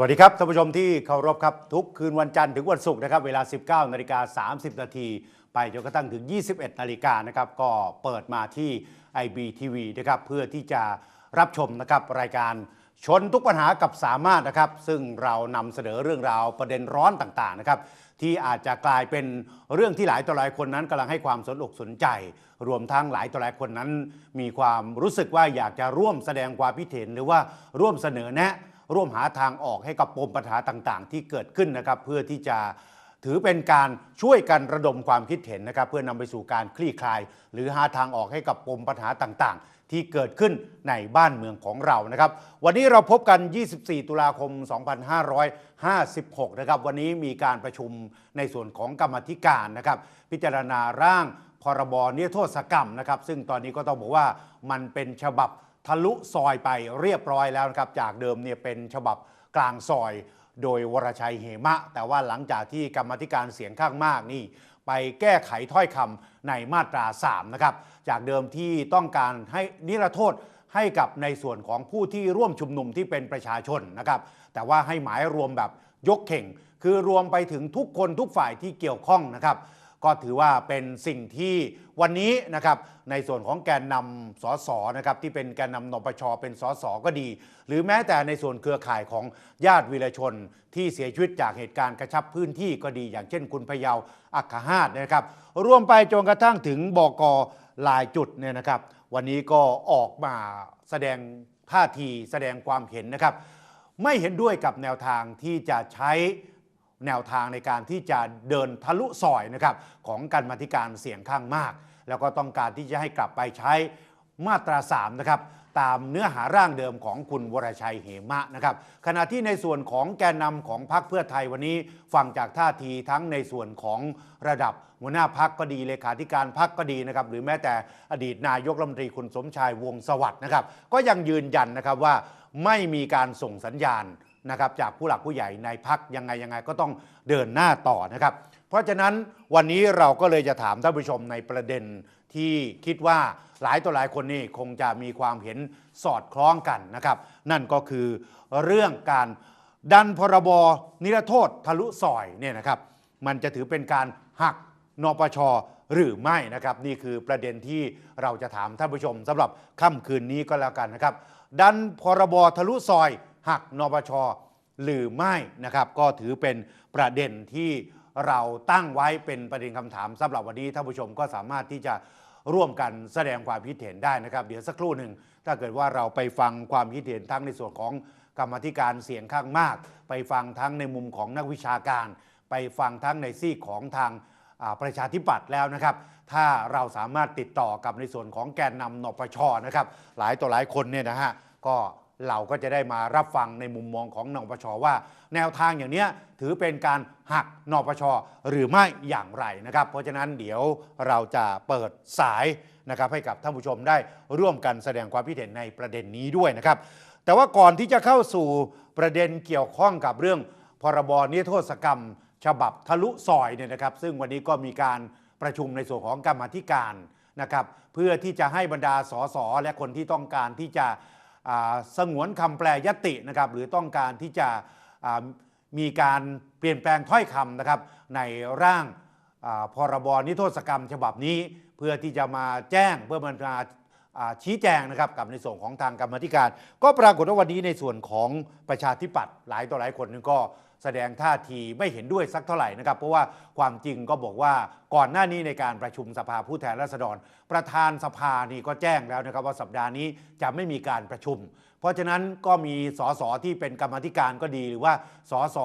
สวัสดีครับท่านผู้ชมที่เคารพครับ ทุกคืนวันจันทร์ถึงวันศุกร์นะครับเวลา 19นาฬิกา30 นาทีไปจนกระทั่งถึง 21นาฬิกานะครับก็เปิดมาที่ IBTV นะครับเพื่อที่จะรับชมนะครับรายการชนทุกปัญหากับสามารถนะครับ ซึ่งเรานำเสนอเรื่องราวประเด็นร้อนต่างๆนะครับที่อาจจะกลายเป็นเรื่องที่หลายต่อหลายคนนั้นกำลังให้ความสนอกสนใจ รวมทั้งหลายต่อหลายคนนั้น มีความรู้สึกว่าอยากจะร่วมแสดงความคิดเห็นหรือว่าร่วมเสนอแนะ ร่วมหาทางออกให้กับปมปัญหาต่างๆ ที่เกิดขึ้นนะครับเพื่อที่จะถือเป็นการช่วยกันระดมความคิดเห็นนะครับเพื่อนำไปสู่การคลี่คลาย หรือหาทางออกให้กับปมปัญหาต่างๆ ที่เกิดขึ้นในบ้านเมืองของเรานะครับ วันนี้เราพบกัน 24 ตุลาคม 2556 นะครับวันนี้มีการประชุมในส่วนของกรรมธิการนะครับ พิจารณาร่างพรบนิรโทษกรรมนะครับ ซึ่งตอนนี้ก็ต้องบอกว่ามันเป็นฉบับ ทะลุซอยไปเรียบร้อยแล้วนะครับจากเดิมเนี่ยเป็นฉบับกลางซอย โดยวรชัยเหมะ แต่ว่าหลังจากที่กรรมธิการเสียงข้างมากนี่ ไปแก้ไขถ้อยคำในมาตรา 3 นะครับ จากเดิมที่ต้องการให้นิรโทษให้กับในส่วนของผู้ที่ร่วมชุมนุมที่เป็นประชาชนนะครับ แต่ว่าให้หมายรวมแบบยกเข่ง คือรวมไปถึงทุกคนทุกฝ่ายที่เกี่ยวข้องนะครับ ก็ถือว่าเป็นสิ่งที่วันนี้นะครับในส่วนของแกนนำสสนะครับที่เป็นแกนนำนปชเป็นสสก็ดี หรือแม้แต่ในส่วนเครือข่ายของญาติวีรชน ที่เสียชีวิตจากเหตุการณ์กระชับพื้นที่ก็ดี อย่างเช่นคุณพยาอัคคหาตนะครับรวมไปจนกระทั่งถึงบกหลายจุดเนี่ยนะครับ วันนี้ก็ออกมาแสดงท่าทีแสดงความเห็นนะครับ ไม่เห็นด้วยกับแนวทางที่จะใช้ แนวทางในการที่จะเดินทะลุซอยนะครับของการมาธิการเสียงข้างมาก แล้วก็ต้องการที่จะให้กลับไปใช้มาตรา3นะครับตามเนื้อหาร่างเดิมของคุณวรชัยเหมะนะครับขณะที่ในส่วนของแกนนำของพรรคเพื่อไทยวันนี้ฟังจากท่าทีทั้งในส่วนของระดับหัวหน้าพักก็ดีเลขาธิการพักก็ดีนะครับหรือแม้แต่อดีตนายกรัฐมนตรีคุณสมชายวงศสวัสด์นะครับก็ยังยืนยันนะครับว่าไม่มีการส่งสัญญาณ นะครับจากผู้หลักผู้ใหญ่ในพักยังไงยังไงก็ต้องเดินหน้าต่อนะครับ เพราะฉะนั้นวันนี้เราก็เลยจะถามท่านผู้ชมในประเด็นที่คิดว่าหลายต่อหลายคนนี่คงจะมีความเห็นสอดคล้องกันนะครับ นั่นก็คือเรื่องการดันพรบนิรโทษทะลุซอยเนี่ยนะครับมันจะถือเป็นการหักนปชหรือไม่นะครับ นี่คือประเด็นที่เราจะถามท่านผู้ชมสำหรับค่ำคืนนี้ก็แล้วกันนะครับ ดันพรบทะลุซอย หักนปชหรือไม่นะครับ ก็ถือเป็นประเด็นที่เราตั้งไว้เป็นประเด็นคำถามสำหรับวันนี้ท่านผู้ชมก็สามารถที่จะร่วมกันแสดงความคิดเห็นได้นะครับ เดี๋ยวสักครู่หนึ่งถ้าเกิดว่าเราไปฟังความคิดเห็นทั้งในส่วนของกรรมธิการเสียงข้างมาก ไปฟังทั้งในมุมของนักวิชาการ ไปฟังทั้งในซีกของทางประชาธิปัตย์แล้วนะครับ ถ้าเราสามารถติดต่อกับในส่วนของแกนนำนปชนะครับ หลายต่อหลายคนเนี่ยนะฮะก็ เราก็จะได้มารับฟังในมุมมองของนปชว่า แนวทางอย่างเนี้ยถือเป็นการหักนปชหรือไม่อย่างไรนะครับ เพราะฉะนั้นเดี๋ยวเราจะเปิดสายนะครับให้กับท่านผู้ชมได้ร่วมกันแสดงความคิดเห็นในประเด็นนี้ด้วยนะครับ แต่ว่าก่อนที่จะเข้าสู่ประเด็นเกี่ยวข้องกับเรื่องพรบนิรโทษกรรม ฉบับทะลุซอยเนี่ยนะครับ ซึ่งวันนี้ก็มีการประชุมในส่วนของกรรมธิการนะครับ เพื่อที่จะให้บรรดาสสและคนที่ต้องการที่จะ สงวนคำแปลยตินะครับหรือต้องการที่จะมีการเปลี่ยนแปลงถ้อยคำนะครับในร่างพรบนิรโทษกรรมฉบับนี้ เพื่อที่จะมาแจ้งเพื่อมาอาชี้แจงนะครับกับในส่วนของทางกรรมธิการ ก็ปรากฏว่าวันนี้ในส่วนของประชาธิปัตย์หลายต่อหลายคนก็ แสดงท่าทีไม่เห็นด้วยสักเท่าไหร่นะครับ เพราะว่าความจริงก็บอกว่าก่อนหน้านี้ในการประชุมสภาผู้แทนราษฎร ประธานสภานี่ก็แจ้งแล้วนะครับว่าสัปดาห์นี้จะไม่มีการประชุม เพราะฉะนั้นก็มีสสที่เป็นกรรมธิการก็ดี หรือว่าสส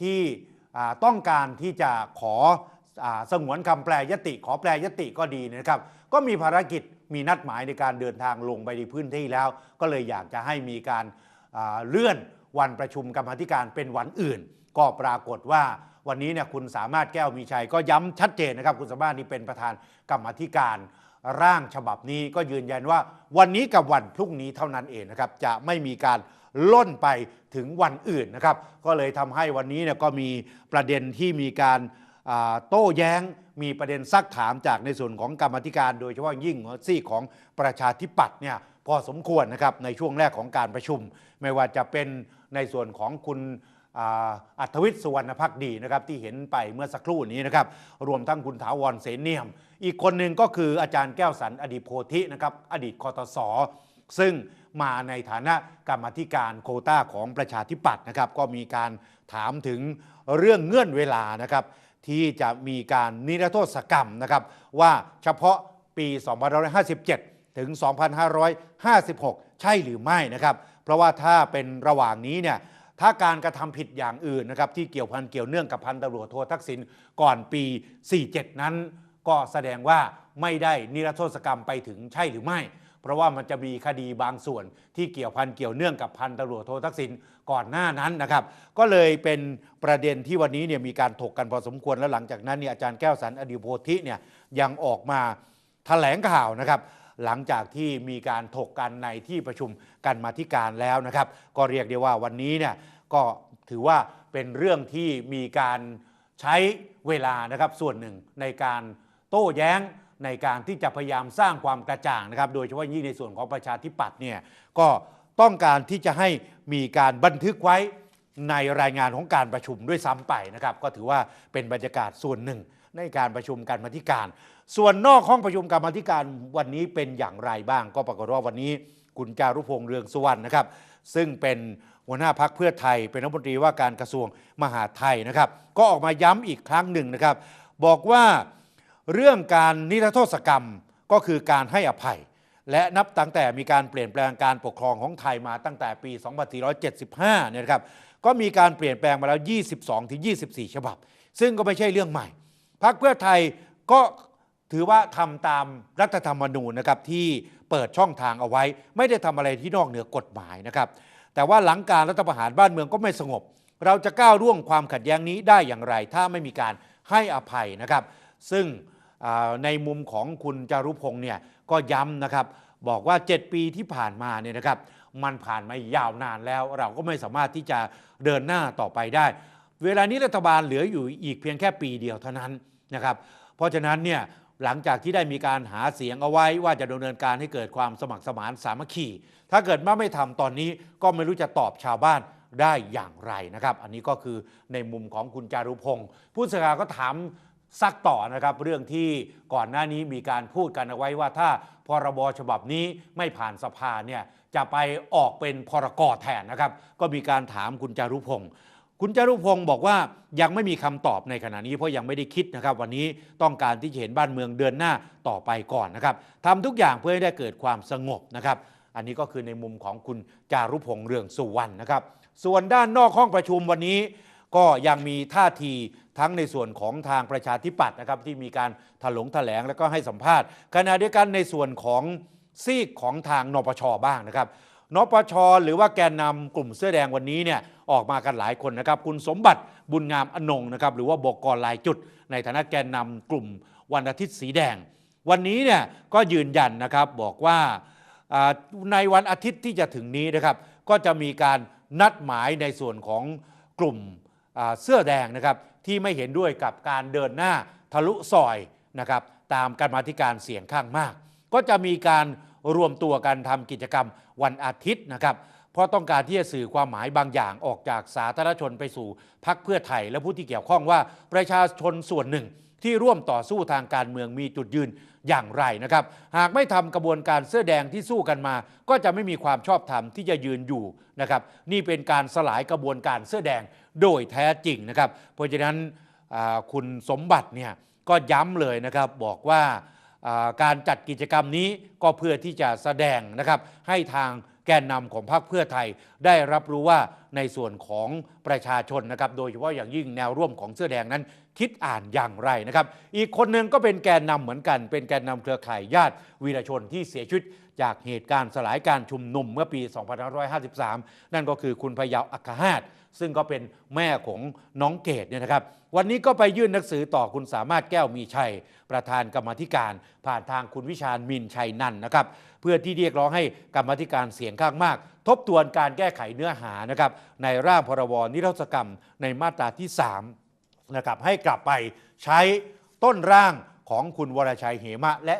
ที่ต้องการที่จะขออาสงวนคำแปลยติ ขอแปลยติก็ดีนะครับ ก็มีภารกิจมีนัดหมายในการเดินทางลงไปในพื้นที่แล้ว ก็เลยอยากจะให้มีการเลื่อน วันประชุมกรรมธิการเป็นวันอื่น ก็ปรากฏว่าวันนี้เนี่ยคุณสามารถแก้วมีชัยก็ย้ำชัดเจนนะครับ คุณสามารถนี่เป็นประธานกรรมธิการร่างฉบับนี้ก็ยืนยันว่า วันนี้กับวันพรุ่งนี้เท่านั้นเองนะครับจะไม่มีการล่นไปถึงวันอื่นนะครับ ก็เลยทำให้วันนี้เนี่ยก็มีประเด็นที่มีการาโต้แย้งมีประเด็นซักถามจากในส่วนของกรรมธิการ โดยเฉพาะยิ่งซีกของประชาธิปัตย์เนี่ย พอสมควรนะครับในช่วงแรกของการประชุม ไม่ว่าจะเป็นในส่วนของคุณอัธวิทย์สุวรรณพักดีนะครับที่เห็นไปเมื่อสักครู่นี้นะครับรวมทั้งคุณถาวรเสนเนียม อีกคนหนึ่งก็คืออาจารย์แก้วสันอดีตโพธินะครับอดีตคอตสซึ่งมาในฐานะกรรมธิการโคต้าของประชาธิปัตย์นะครับก็มีการถามถึงเรื่องเงื่อนเวลานะครับที่จะมีการนิรโทษกรรมนะครับว่าเฉพาะปี 2557 ถึง 2556 ใช่หรือไม่นะครับ เพราะว่าถ้าเป็นระหว่างนี้เนี่ยถ้าการกระทำผิดอย่างอื่นนะครับที่เกี่ยวพันเกี่ยวเนื่องกับพันตำรวจโททักษิณก่อนปี 47 นั้น ก็แสดงว่าไม่ได้นิรโทษกรรมไปถึงใช่หรือไม่ เพราะว่ามันจะมีคดีบางส่วนที่เกี่ยวพันเกี่ยวเนื่องกับพันตำรวจโททักษิณก่อนหน้านั้นนะครับ ก็เลยเป็นประเด็นที่วันนี้เนี่ยมีการถกกันพอสมควรแล้วหลังจากนั้นเนี่ยอาจารย์แก้วสันอดีโพธิเนี่ยยังออกมาแถลงข่าวนะครับ หลังจากที่มีการถกกันในที่ประชุมกันมาธิการแล้วนะครับ ก็เรียกได้ว่าวันนี้เนี่ยก็ถือว่าเป็นเรื่องที่มีการใช้เวลานะครับส่วนหนึ่งในการโต้แย้งในการที่จะพยายามสร้างความกระจ่างนะครับ โดยเฉพาะยิ่งในส่วนของประชาธิปัตย์เนี่ยก็ต้องการที่จะให้มีการบันทึกไว้ในรายงานของการประชุมด้วยซ้ำไปนะครับ ก็ถือว่าเป็นบรรยากาศส่วนหนึ่งในการประชุมการมาธิการ ส่วนนอกห้องประชุมการมธิการวันนี้เป็นอย่างไรบ้าง ก็ปรากฏว่าวันนี้คุณจารุพงษ์เรืองสุวรรณนะครับ ซึ่งเป็นหัวหน้าพักเพื่อไทย เป็นรัฐมนตรีว่าการกระทรวงมหาดไทยนะครับ ก็ออกมาย้ำอีกครั้งหนึ่งนะครับ บอกว่าเรื่องการนิรโทษกรรมก็คือการให้อภัย และนับตั้งแต่มีการเปลี่ยนแปลงการปกครองของไทยมาตั้งแต่ปี 2475 เนี่ยนะครับก็มีการเปลี่ยนแปลงมาแล้ว 22 ถึง 24 ฉบับ ซึ่งก็ไม่ใช่เรื่องใหม่พรรคเพื่อไทยก็ ถือว่าทำตามรัฐธรรมนูญนะครับที่เปิดช่องทางเอาไว้ ไม่ได้ทำอะไรที่นอกเหนือกฎหมายนะครับ แต่ว่าหลังการรัฐประหารบ้านเมืองก็ไม่สงบ เราจะก้าวร่วงความขัดแย้งนี้ได้อย่างไร ถ้าไม่มีการให้อภัยนะครับ ซึ่งในมุมของคุณจารุพงษ์เนี่ยก็ย้ำนะครับ บอกว่า 7 ปีที่ผ่านมาเนี่ยนะครับ มันผ่านมายาวนานแล้ว เราก็ไม่สามารถที่จะเดินหน้าต่อไปได้ เวลานี้รัฐบาลเหลืออยู่อีกเพียงแค่ปีเดียวเท่านั้นนะครับ เพราะฉะนั้นเนี่ย หลังจากที่ได้มีการหาเสียงเอาไว้ว่าจะดำเนินการให้เกิดความสมัครสมานสามัคคี ถ้าเกิดว่าไม่ทำตอนนี้ก็ไม่รู้จะตอบชาวบ้านได้อย่างไรนะครับ อันนี้ก็คือในมุมของคุณจารุพงศ์ผู้สื่อข่าวก็ถามซักต่อนะครับเรื่องที่ก่อนหน้านี้มีการพูดกันเอาไว้ว่าถ้าพรบฉบับนี้ไม่ผ่านสภาเนี่ยจะไปออกเป็นพรกแทนนะครับ ก็มีการถามคุณจารุพงศ์ คุณจารุพงศ์บอกว่ายังไม่มีคำตอบในขณะนี้เพราะยังไม่ได้คิดนะครับ วันนี้ต้องการที่จะเห็นบ้านเมืองเดินหน้าต่อไปก่อนนะครับทำทุกอย่างเพื่อให้ได้เกิดความสงบนะครับ อันนี้ก็คือในมุมของคุณจารุพงษ์เรืองสุวรรณนะครับ ส่วนด้านนอกห้องประชุมวันนี้ ก็ยังมีท่าทีทั้งในส่วนของทางประชาธิปัตย์นะครับที่มีการถลงแถลงแล้วก็ให้สัมภาษณ์ขณะเดียวกันในส่วนของซีกของทางนปชบ้างนะครับ นปชหรือว่าแกนนำกลุ่มเสื้อแดงวันนี้เนี่ยออกมากันหลายคนนะครับ คุณสมบัติบุญงามอนงนะครับหรือว่าบกรลายจุด ในฐานะแกนนำกลุ่มวันอาทิตย์สีแดง วันนี้เนี่ยก็ยืนยันนะครับบอกว่าในวันอาทิตย์ที่จะถึงนี้นะครับ ก็จะมีการนัดหมายในส่วนของกลุ่มเสื้อแดงนะครับ ที่ไม่เห็นด้วยกับการเดินหน้าทะลุซอยนะครับ ตามการมาธิการเสียงข้างมาก ก็จะมีการ รวมตัวกันทำกิจกรรมวันอาทิตย์นะครับ เพราะต้องการที่จะสื่อความหมายบางอย่างออกจากสาธารณชนไปสู่พักเพื่อไทยและผู้ที่เกี่ยวข้องว่าประชาชนส่วนหนึ่งที่ร่วมต่อสู้ทางการเมืองมีจุดยืนอย่างไรนะครับ หากไม่ทำกระบวนการเสื้อแดงที่สู้กันมา ก็จะไม่มีความชอบธรรมที่จะยืนอยู่นะครับ นี่เป็นการสลายกระบวนการเสื้อแดงโดยแท้จริงนะครับ เพราะฉะนั้นคุณสมบัติเนี่ยก็ย้ำเลยนะครับบอกว่า การจัดกิจกรรมนี้ก็เพื่อที่จะแสดงนะครับให้ทาง แกนนำของพรรคเพื่อไทยได้รับรู้ว่าในส่วนของประชาชนนะครับ โดยเฉพาะอย่างยิ่งแนวร่วมของเสื้อแดงนั้น คิดอ่านอย่างไรนะครับ อีกคนหนึ่งก็เป็นแกนนำเหมือนกัน เป็นแกนนำเครือข่ายญาติวีรชนที่เสียชีวิตจากเหตุการณ์สลายการชุมนุมเมื่อปี 2553 นั่นก็คือคุณพยาวอัคหาตซึ่งก็เป็นแม่ของน้องเกดเนี่ยนะครับ วันนี้ก็ไปยื่นหนังสือต่อคุณสามารถแก้วมีชัย ประธานกรรมธิการ ผ่านทางคุณวิชาญมินชัยนันนะครับ พื่อที่เรียกร้องให้กรรมธิการเสียงข้างมาก ทบทวนการแก้ไขเนื้อหานะครับในร่างพรบนิรโทษกรรมในมาตราที่3นะครับให้กลับไปใช้ต้นร่างของคุณวรชัยเหมะและ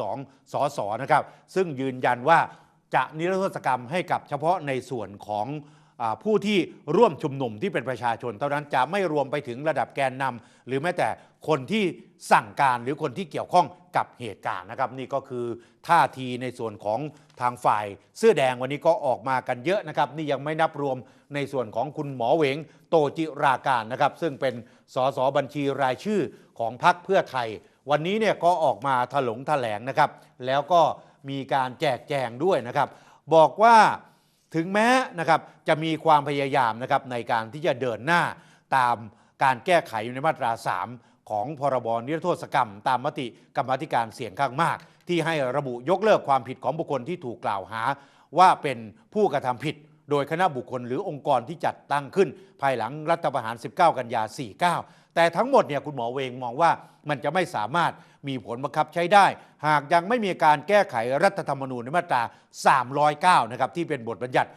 42 สสนะครับซึ่งยืนยันว่าจะนิรโทษกรรมให้กับเฉพาะในส่วนของ ผู้ที่ร่วมชุมนุมที่เป็นประชาชน เท่านั้นจะไม่รวมไปถึงระดับแกนนำหรือแม้แต่คนที่สั่งการหรือคนที่เกี่ยวข้องกับเหตุการณ์นะครับ นี่ก็คือท่าทีในส่วนของทางฝ่ายเสื้อแดงวันนี้ก็ออกมากันเยอะนะครับ นี่ยังไม่นับรวมในส่วนของคุณหมอเวงโตจิราการนะครับ ซึ่งเป็นสสบัญชีรายชื่อของพรรคเพื่อไทย วันนี้เนี่ยก็ออกมาถลงแถลงนะครับ แล้วก็มีการแจกแจงด้วยนะครับ บอกว่า ถึงแม้นะครับจะมีความพยายามนะครับในการที่จะเดินหน้าตามการแก้ไขอยู่ในมาตรา 3 ของพรบนิรโทษกรรม ตามมติกรรมธิการเสียงข้างมาก ที่ให้ระบุยกเลิกความผิดของบุคคลที่ถูกกล่าวหา ว่าเป็นผู้กระทำผิด โดยคณะบุคคลหรือองค์กรที่จัดตั้งขึ้น ภายหลังรัฐประหาร 19 กันยา 49 แต่ทั้งหมดเนี่ยคุณหมอเวงมองว่ามันจะไม่สามารถมีผลบังคับใช้ได้ หากยังไม่มีการแก้ไขรัฐธรรมนูญในมาตรา 309 นะครับที่เป็นบทบัญญัติ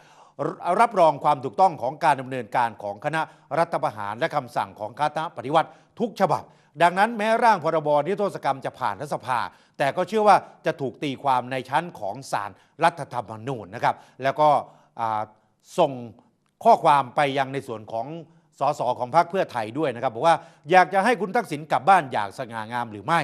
รับรองความถูกต้องของการดำเนินการของคณะรัฐประหารและคำสั่งของคณะปฏิวัติทุกฉบับ ดังนั้นแม้ร่างพรบนิรโทษกรรมจะผ่านรัฐสภา แต่ก็เชื่อว่าจะถูกตีความในชั้นของศาลรรัฐธรรมนูญนะครับ แล้วก็ส่งข้อความไปยังในส่วนของ สสของพรรคเพื่อไทยด้วยนะครับบอกว่าอยากจะให้คุณทักษิณกลับบ้านอย่างสง่างามหรือไม่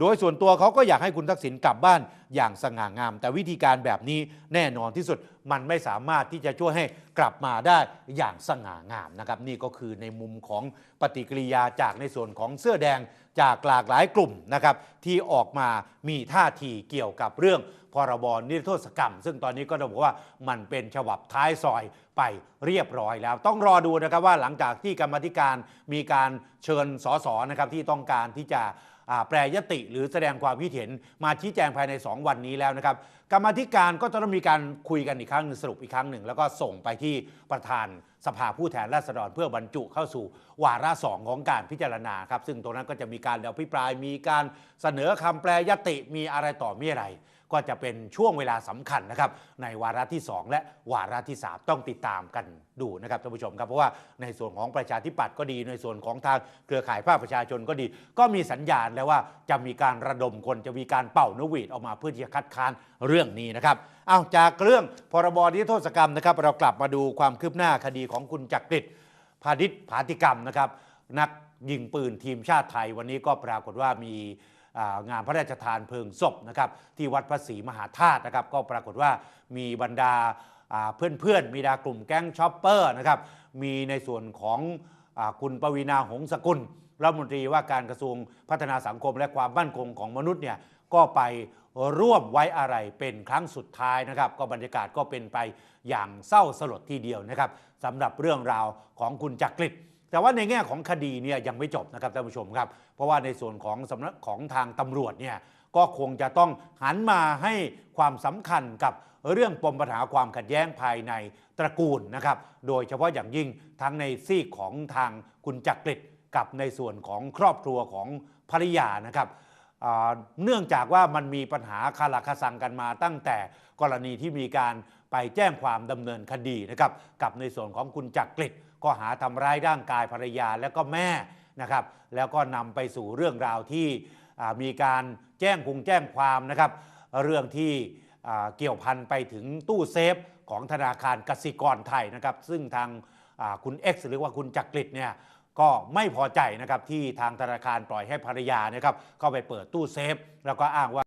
โดยส่วนตัวเขาก็อยากให้คุณทักษิณกลับบ้านอย่างสง่างาม แต่วิธีการแบบนี้แน่นอนที่สุดมันไม่สามารถที่จะช่วยให้กลับมาได้อย่างสง่างามนะครับ นี่ก็คือในมุมของปฏิกิริยาจากในส่วนของเสื้อแดงจากหลากหลายกลุ่มนะครับที่ออกมามีท่าทีเกี่ยวกับเรื่องพรบนิรโทษกรรม ซึ่งตอนนี้ก็ต้องบอกว่ามันเป็นฉบับท้ายซอยไปเรียบร้อยแล้ว ต้องรอดูนะครับว่าหลังจากที่กรรมธิการมีการเชิญสสนะครับที่ต้องการที่จะ แปรยติหรือแสดงความคิดเห็นมาชี้แจงภายใน 2 วันนี้แล้วนะครับกรรมธิการก็จะต้องมีการคุยกันอีกครั้งหนึ่งสรุปอีกครั้งหนึ่ง แล้วก็ส่งไปที่ประธานสภาผู้แทนราษฎรเพื่อบรรจุเข้าสู่วาระสองของการพิจารณาครับซึ่งตรงนั้นก็จะมีการอภิปรายมีการเสนอคำแปรยติมีอะไรต่อมีอะไร ก็จะเป็นช่วงเวลาสำคัญนะครับในวาระที่ 2 และวาระที่ 3 ต้องติดตามกันดูนะครับท่านผู้ชมครับเพราะว่าในส่วนของประชาธิปัตย์ก็ดีในส่วนของทางเครือข่ายภาคประชาชนก็ดี ก็มีสัญญาณแล้วว่าจะมีการระดมคนจะมีการเป่านวีดออกมาเพื่อที่จะคัดค้านเรื่องนี้นะครับเอาจากเรื่องพรบนิรโทษกรรมนะครับ เรากลับมาดูความคืบหน้าคดีของคุณจักริดพาณิชย์ผาติกรรมนะครับ นักยิงปืนทีมชาติไทยวันนี้ก็ปรากฏว่ามี งานพระราชทานเพลิงศพนะครับที่วัดพระศรีมหาธาตุนะครับก็ปรากฏว่ามีบรรดาเพื่อนๆมีดากลุ่มแก๊งช็อปเปอร์นะครับมีในส่วนของอคุณปวีนาหงสกุลรัฐมนตรีว่าการกระทรวงพัฒนาสังคมและความมั่นคงของมนุษย์เนี่ยก็ไปร่วมไว้อะไรเป็นครั้งสุดท้ายนะครับ ก็บรรยากาศก็เป็นไปอย่างเศร้าสลดทีเดียวนะครับสำหรับเรื่องราวของคุณจักริด แต่ว่าในแง่ของคดีเนี่ยยังไม่จบนะครับท่านผู้ชมครับ เพราะว่าในส่วนของสำนักของทางตำรวจเนี่ยก็คงจะต้องหันมาให้ความสำคัญกับเรื่องปมปัญหาความขัดแย้งภายในตระกูลนะครับ โดยเฉพาะอย่างยิ่งทั้งในซีกของทางคุณจักริดกับในส่วนของครอบครัวของภริยานะครับเนื่องจากว่ามันมีปัญหาคาราคาซังกันมาตั้งแต่กรณีที่มีการไปแจ้งความดำเนินคดีนะครับกับในส่วนของคุณจักริด ก็หาทำร้ายร่างกายภรรยาและก็แม่นะครับ แล้วก็นำไปสู่เรื่องราวที่มีการแจ้งคุงแจ้งความนะครับ เรื่องที่เกี่ยวพันไปถึงตู้เซฟของธนาคารกสิกรไทยนะครับ ซึ่งทางคุณ X หรือว่าคุณจักริดเนี่ยก็ไม่พอใจนะครับที่ทางธนาคารปล่อยให้ภรรยานะครับเข้าไปเปิดตู้เซฟ แล้วก็อ้างว่า